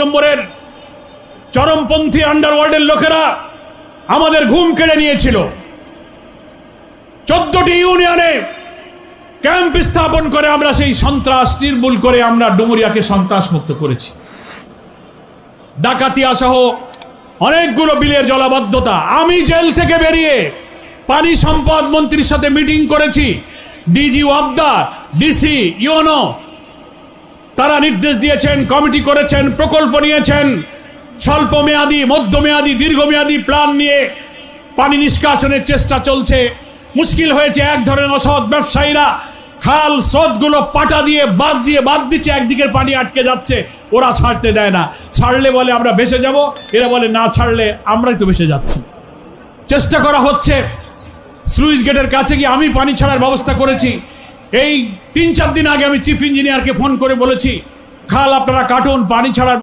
নম্বরের চরমপন্থী আন্ডারওয়ার্ল্ডের লোকেরা আমাদের ঘুম কেড়ে নিয়েছিল। চোদ্দটি ইউনিয়নে ক্যাম্প স্থাপন করে আমরা সেই সন্ত্রাস নির্মূল করে আমরা ডুমুরিয়াকে সন্ত্রাস মুক্ত করেছি। ডাকাতিয়া সহ অনেকগুলো বিলের জলাবদ্ধতা। আমি জেল থেকে বেরিয়ে পানি সম্পদ মন্ত্রীর সাথে মিটিং করেছি। ডিজি ওয়াবদা ডিসি ইউনো তারা নির্দেশ দিয়েছেন, কমিটি করেছেন, প্রকল্প নিয়েছেন। স্বল্প মেয়াদি মধ্যমেয়াদী দীর্ঘমেয়াদী প্ল্যান নিয়ে পানি নিষ্কাশনের চেষ্টা চলছে। মুশকিল হয়েছে এক ধরনের অসৎ ব্যবসায়ীরা খাল স্রোতগুলো পাটা দিয়ে বাদ দিয়ে বাদ দিচ্ছে, একদিকের পানি আটকে যাচ্ছে। ওরা ছাড়তে দেয় না। ছাড়লে বলে আমরা ভেসে যাব, এরা বলে না ছাড়লে আমরাই তো ভেসে যাচ্ছি। চেষ্টা করা হচ্ছে। স্লুইস গেটের কাছে গিয়ে আমি পানি ছাড়ার ব্যবস্থা করেছি। এই তিন চার দিন আগে আমি চিফ ইঞ্জিনিয়ারকে ফোন করে বলেছি, খাল আপনারা কাটুন, পানি ছাড়ার